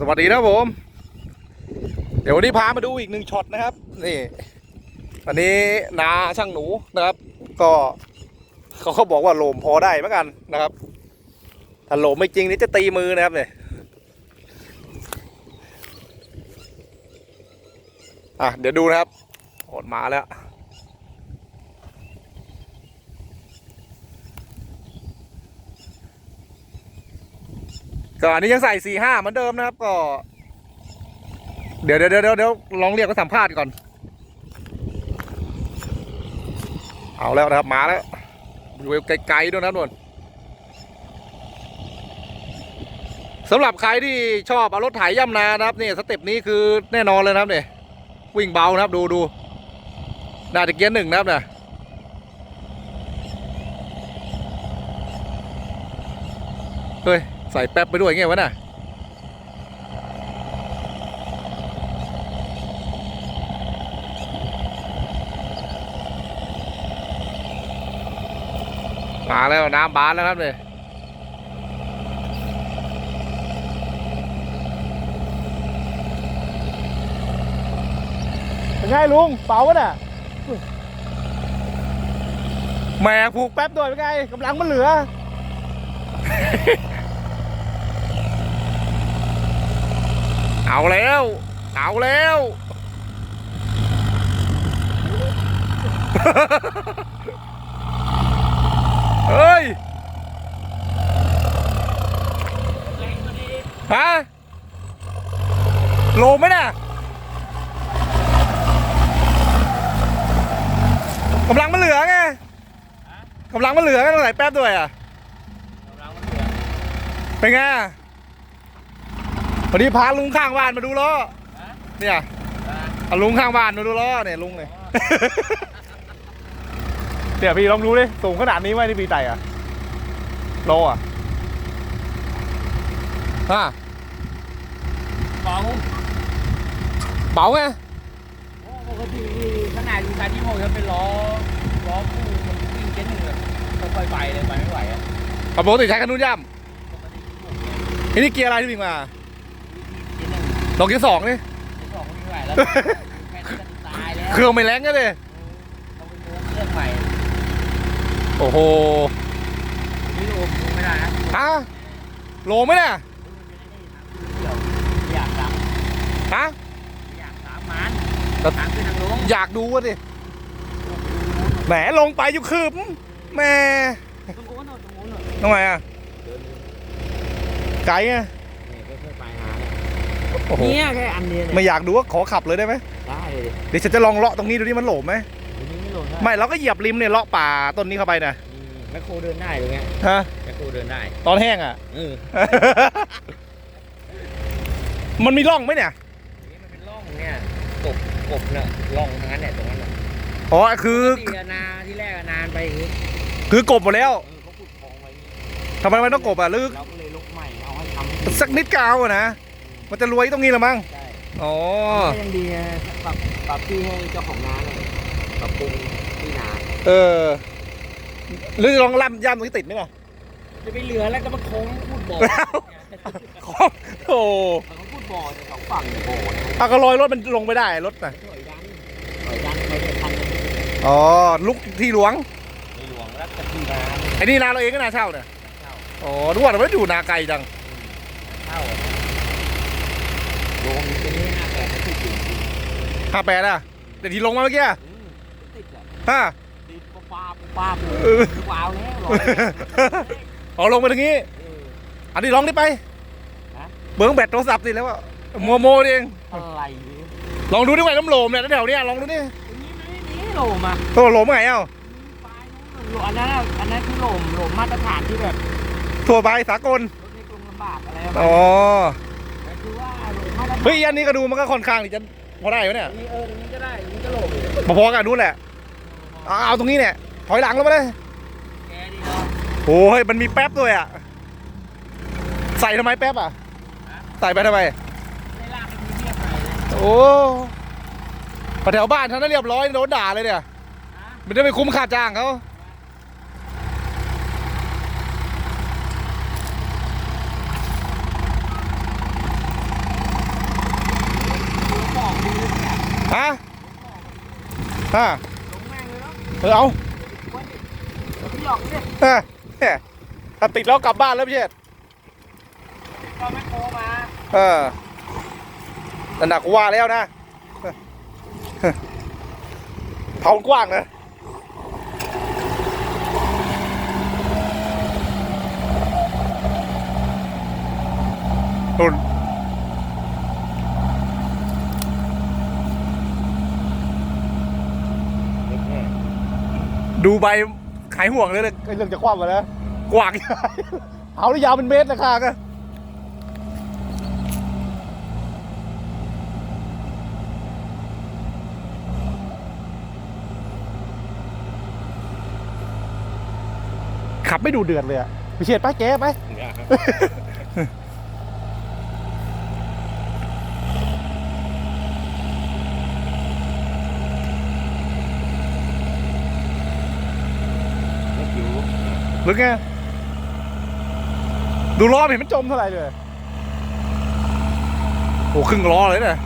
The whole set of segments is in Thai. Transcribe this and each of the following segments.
สวัสดีนะผม เดี๋ยววันนี้พามาดูอีกหนึ่งช็อตนะครับนี่วันนี้นาช่างหนูนะครับ ก็เขาก็บอกว่าโหลมพอได้เหมือนกันนะครับ ถ้าโหลมไม่จริงนี่จะตีมือนะครับเนี่ยอะเดี๋ยวดูนะครับอดมาแล้ว ก็อันนี้ยังใส่สี่ห้าเหมือนเดิมนะครับ ก็ เดี๋ยวเดี๋ยวเดี๋ยวเดี๋ยวลองเรียกเขาสัมภาษณ์ก่อน เอาแล้วนะครับมาแล้วอยู่ไกลๆด้วยนะนวลสำหรับใครที่ชอบเอารถไถย่ำนานะครับนี่สเต็ปนี้คือแน่นอนเลยนะครับเนี่ยวิ่งเบานะครับดูดูน่าจะเกียร์หนึ่งนะครับเนี่ยเฮ้ย ใส่แป๊บไปด้วยไงวะน่ะมาแล้วน้ำบานแล้วครับเนี่ยเป็นไงลุงเป่าวะน่ะแหมผูกแป๊บด้วยเป็นไงกำลังมันเหลือ เอาแล้ว เอาแล้ว เฮ้ย ฮะ โลไหมน่ะกำลังมันเหลือไงกำลังมันเหลือไงต้องใส่แป๊บด้วยอะ เป็นไง วันนี้พาลุงข้างบ้านมาดูล้อเนี่ยเอาลุงข้างบ้านมาดูล้อเนี่ยลุงเนี่ยเนี่ยพี่ลองดูดิสูงขนาดนี้ไหมที่พี่ไต่อะโลอะฮะสองเบาไงปกติขนาดอยู่การที่หกจะเป็นล้อล้อคู่มันวิ่งเจ็ดหนึ่งเลยค่อยๆไปเลยไปไม่ไหวอะปกติใช้คันนู้นย่ปกติที่หกำอันนี้เกียร์อะไรที่วิ่งมาเจ็ดหนึ่งลองเกียร์สองนี่เจ็ดสองไม่ไหวแล้วแม่งจะตายแล้วเครื่องไม่แรงกันเลยต้องไปเลือกใหม่โอ้โหไม่รู้ไม่ได้นะฮะโลไหมเนี่ยอยากดังฮะอยากสามมันทางขึ้นทางลงอยากดูวะดิแหมลงไปอยู่คืบแหม่ตรงโน้นตรงโน้นทำไมอะไกลไงค่อยๆไปหา โอ้โหเนี่ยแค่อันเดียวไม่อยากดูว่าขอขับเลยได้ไหมได้เลยเดี๋ยวฉันจะลองเลาะตรงนี้ดูดิมันโหลมไหมอันนี้ไม่ลงได้ไม่เราก็เหยียบริมเนี่ยเลาะป่าต้นนี้เข้าไปนะแมคโครเดินได้หรือไงฮะแมคโครเดินได้ตอนแห้งอะ เออมันมีร่องไหมเนี่ยนี่มันเป็นร่องเนี่ยกบกบเนี่ยร่องทั้งนั้นเนี่ยตรงนั้นน่ะอ๋อคือปกติอะนาที่แรกอะนานไปอย่างงี้คือกบหมดแล้วเออเขาขุดคลองไว้นี่ทำไมมันต้องกบอะลึกเราก็เลยลกใหม่เอาให้ทำสักนิดกเอาอะนะ มันจะรวยตรงนี้ละมั้งใช่อ๋อก็ยังดีนะปรับปรับที่ให้เจ้าของนาเนี่ยปรับปรุงที่นาเออหรือลองล่ำย่ำตรงนี้ติดไหมล่ะจะไปเหลือแล้วก็มาโค้งพูดบ่อของโอ้เขาพูดบ่อเนี่ยสองฝั่งเนี่ยบ่อเนี่ยเอาก็ลอยรถมันลงไปได้รถน่ะถอยดันถอยดันไปเนี่ยพันกันอ๋อลุกที่หลวงในหลวงรัชกาลที่นาไอ้นี่นาเราเองก็นาเช่าเนี่ยเช่าอ๋อนึกว่าเราไม่ได้อยู่นาไกลจังเช่า โรงนี้เป็นนี่ห้าแปดนะที่จริงห้าแปดอะเดี๋ยวที่ลงมาเมื่อกี้อะอืมติดอะฮะติดป้าบป้าบเลเออยว้าวแล้วหรออ๋อลงไปทางนี้ เออ อันนี้ลองได้ไปฮะ เบิ้งแบตโทรศัพท์สิแล้วว่าโมโมเอง อะไรเนี่ยลองดูดิว่าน้ำโหลมเนี่ยแถวๆเนี้ยลองดูดิอันนี้ไม่มีโหลมอะตัวโหลมไงเอ้าปลายนู้นโหลอันนั้นอะอันนั้นคือโหลมโหลมมาตรฐานที่แบบทั่วไปสากลรถในกรุงลำบากอะไรประมาณอ๋อ นั้นแต่คือว่า เฮ้ยอันนี้ก็ดูมันก็ค่อนข้างที่จะพอได้อยู่เนี่ยนี่เออตรงนี้ก็ได้ตรงนี้ก็โหลมอยู่พอๆกันนู้นแหละเอาเอาตรงนี้เนี่ยถอยหลังลงมาเลยแกดีเนาะโอ้ยมันมีแป๊บด้วยอะใส่ทำไมแป๊บอะใส่ไปทำไมไม่ลากให้มันเรียบหน่อยเลยโอ้พอแถวบ้านฉันน่ะเรียบร้อยโดนด่าเลยเนี่ยฮะมันจะไปคุ้มค่าจ้างเขา ฮะฮะลงแม่งเลออเอาวันนี้พี่หยอกดิเออเนี่ยถ้าติดแล้วกลับบ้านแล้วพี่เชษก็แม่โคมา เออแต่หนักกว่าแล้วนะเผากว้างนะนุ่น ดูใบขายห่วงเลยนะไอ้เรื่องจะคว่ำมาแล้วกว้าง เอาได้ยาวเป็นเมตรราคาก็ขับไม่ดูเดือดเลยอะพี่เชษไปแกไปไม่ หรือไง ดูล้อเห็นมันจมเท่าไหร่เลย โอ้ครึ่งล้อเลยเนี่ย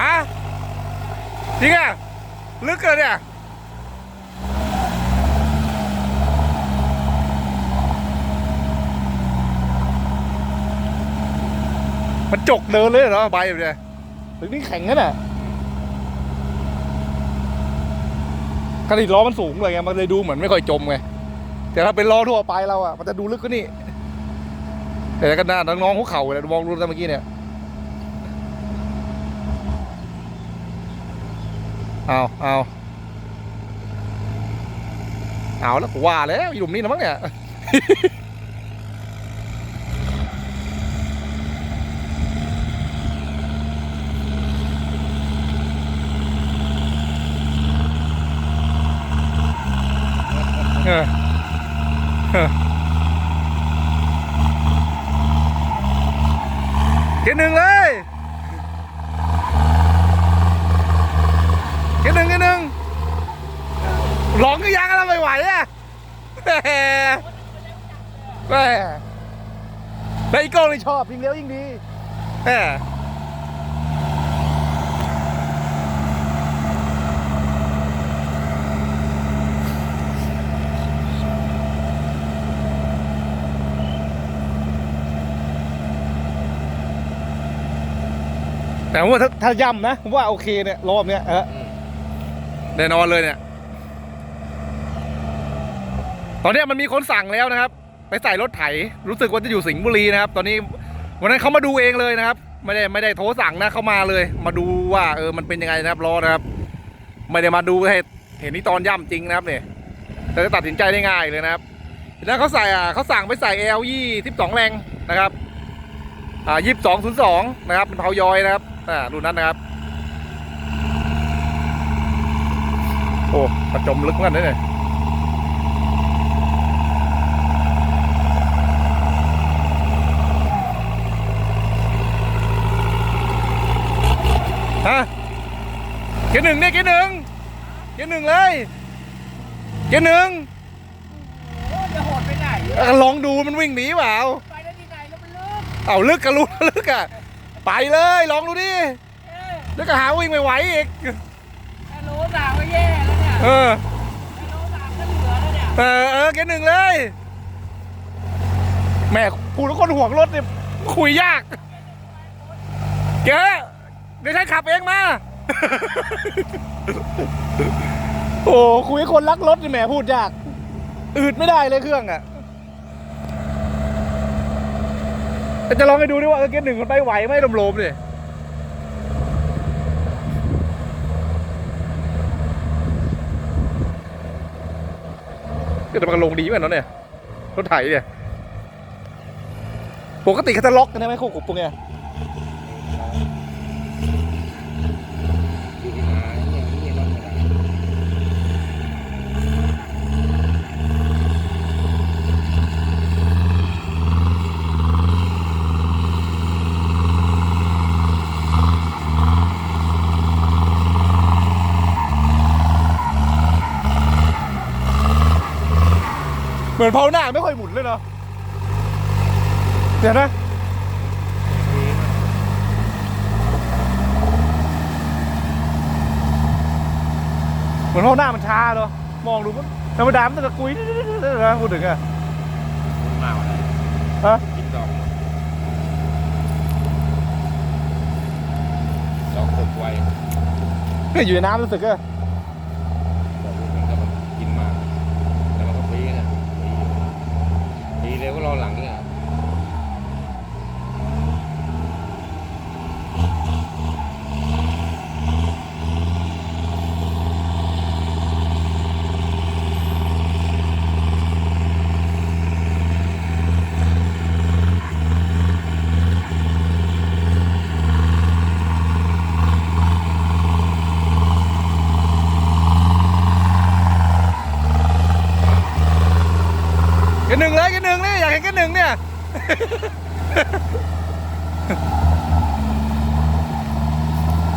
ฮะจริงอะลึกเกินเนี่ย มันจกเดินเลยเหรอใบแบบเนี้ยถึงนี่แข็งนั่นน่ะกระดิ่งล้อมันสูงเลยไงมันเลยดูเหมือนไม่ค่อยจมไงแต่ถ้าเป็นล้อทั่วไปเราอะมันจะดูลึกกว่านี่แต่ก็น่าน้องๆหัวเข่าเลยมองดูตั้งเมื่อกี้เนี่ยเอาเอาเอาแล้วว่าแล้วอยู่หลุมนี้นะมั้งเนี่ย เออเออเกียร์หนึ่งเลยเกียร์หนึ่งเกียร์หนึ่งหลงก็ยังอะไรไม่ไหวอะแหม แหมแล้วอีกโก้นี่ชอบยิ่งเลี้ยวยิ่งดีแหมแต่ว่าถ้าถ้าย่ำนะผมว่าโอเคเนี่ยรอบเนี้ยเออแน่นอนเลยเนี่ย ตอนนี้มันมีคนสั่งแล้วนะครับ ไปใส่รถไถ รู้สึกว่าจะอยู่สิงห์บุรีนะครับ ตอนนี้วันนั้นเขามาดูเองเลยนะครับ ไม่ได้ไม่ได้โทรสั่งนะเขามาเลย มาดูว่าเออมันเป็นยังไงนะครับล้อนะครับ ไม่ได้มาดูให้เห็นนี่ตอนย่ำจริงนะครับเนี่ยแต่จะตัดสินใจได้ง่ายเลยนะครับแล้วเขาใส่อะเขาสั่งไปใส่ L ยี่สิบสองแรงนะครับอ่ายี่สิบสองศูนย์สองนะครับเป็นเผายอยนะครับอ่ารุ่นนั้นนะครับ โอ้ประจมลึกนั่นเลยเนี่ย กียร์หนึ่งเนี่ยเกียร์หนึ่งเกียร์หนึ่งเลยเกียร์หนึ่งโอ้จะโหดไปไหนอ่อลองดูมันวิ่งหนีเปล่าไปได้ที่ไหนแล้วมันลึกเอาลึกกันรู้ลึกอะไปเลยลองดูดิเออแล้วก็หาวิ่งไม่ไหวอีกแค่โลสามก็แย่แล้วเนี่ยเออแค่โลสามก็เหลือแล้วเนี่ยเออเออแกหนึ่งเลย แม่พูแล้วคนห่วงรถเนี่ยคุยยากเก๋เดี๋ยวฉันขับเองมา โอ้คุยคนรักรถนี่แหมพูดยาก อืดไม่ได้เลยเครื่องอะจะลองให้ดูดิว่าเออเกหนึ่งมันไปไหวไหมลมๆเนี่ยแต่มันลงดีเหมือนกันเนาะเนี่ยรถไถเนี่ย ปกติเขาจะล็อกกันใช่ไหมควบคุมพวกเนี้ย มือนเผาหน้าไม่ค่อยหมุนเลยเนาะเดี๋ยวนะเหมือนเผาหน้ามันช้าเนาะมองดูมันธรรมดามันจะกุยนะพูดถึงอะมากเลยฮะกินดอกดอกตกไวเนี่ยอยู่ในน้ำรู้สึกอะ ดอกลูกมันก็มันกินมาแล้วมันก็ปีนะปีอยู่ปีเร็วก็รอหลังเนี่ย กันหนึ่งเลยกันหนึ่งนี่อยาก เห็นแค่หนึ่งเนี่ย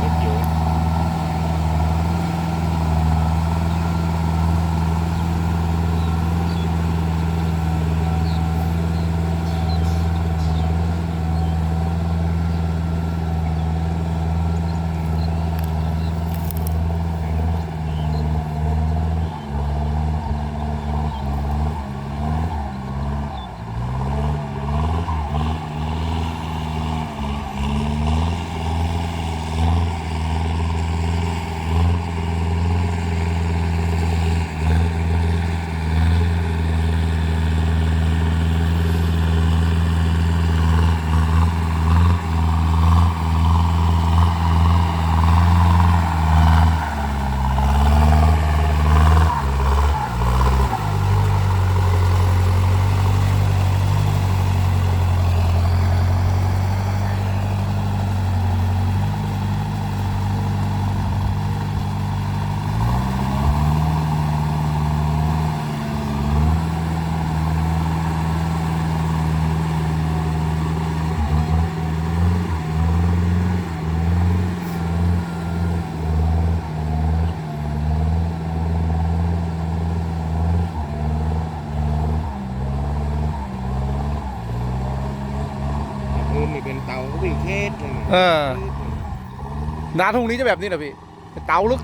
รถอยู่ พื้นนี่เป็นเตาก็วิ่งเทส เออนาทุ่งนี้จะแบบนี้นะพี่เตาลึก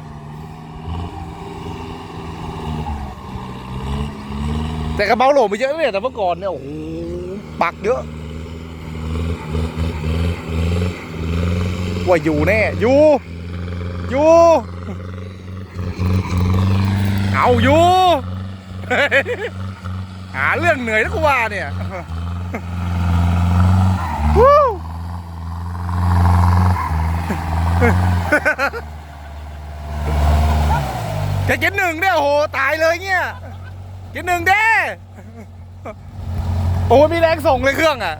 แต่กระเป๋าโหลไปเยอะนะเนี่ยแต่เมื่อก่อนเนี่ยโอ้โหปักเยอะว่าอยู่แน่อยู่อยู่เอาอยู่หาเรื่องเหนื่อยนะกูว่าเนี่ย วู้ แกกิ นหนึ่งเนี่ยโอ้โหตายเลยเงี้ยกินหนึ่งเด้โอ้มีแรงส่งเลยเครื่องอะ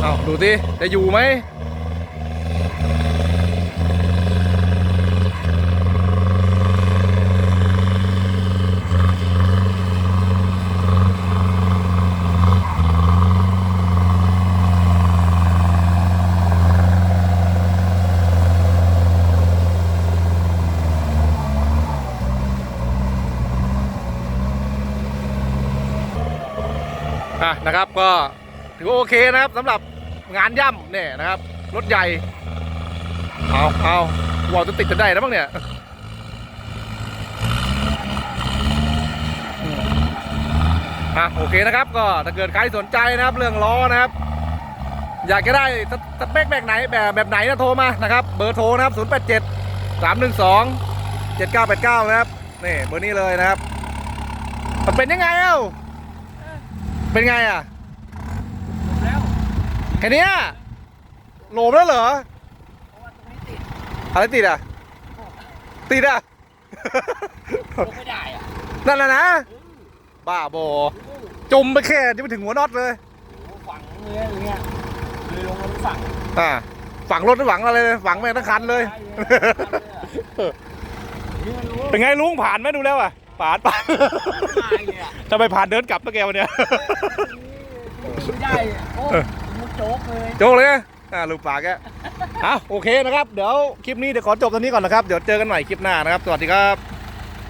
เอาดูสิจะอยู่ไหม อะนะครับก็ถือว่าโอเคนะครับสำหรับงานย่ำเนี่ยนะครับ รถใหญ่เอาเอาวอลจะติดจะได้แล้วบ้างเนี่ยอะโอเคนะครับก็ถ้าเกิดใครสนใจนะครับเรื่องล้อนะครับ อยากจะได้สสเปคแบบไหนแบบแบบไหนนะโทรมานะครับ เบอร์โทรนะครับ 0 8 7 3 1 2 7 9 8 9 นะครับนี่เบอร์นี้เลยนะครับมันเป็นยังไงเอ้า เป็นไงอะแล้วแค่เนี้ยโหลมแล้วเหรอเพราะว่าตรงนี้ติดอะไรติดอะ ติดอะลงไม่ได้อะนั่นแหละนะเออบ้าบอโอ้โหจมไปแค่จะไปถึงหัวน็อตเลยฝังเลยอย่างเงี้ยเลยลงมาฝังอ่าฝังรถหรือฝังอะไรเลยฝังแม่งทั้งคันเลยนี่มันรู้เป็นไงลุงผ่านไหมดูแล้วอะผ ปาดปาดตายเลยอะทำไมผ่านเดินกลับตะแกวเนี่ยไม่ได้อะโอ้มุดโจ๊กเลยโจกเลยนะอ่าลูกปากแกอะโอเคนะครับ เดี๋ยวคลิปนี้เดี๋ยวขอจบตรงนี้ก่อนนะครับ เดี๋ยวเจอกันใหม่คลิปหน้านะครับ สวัสดีครับ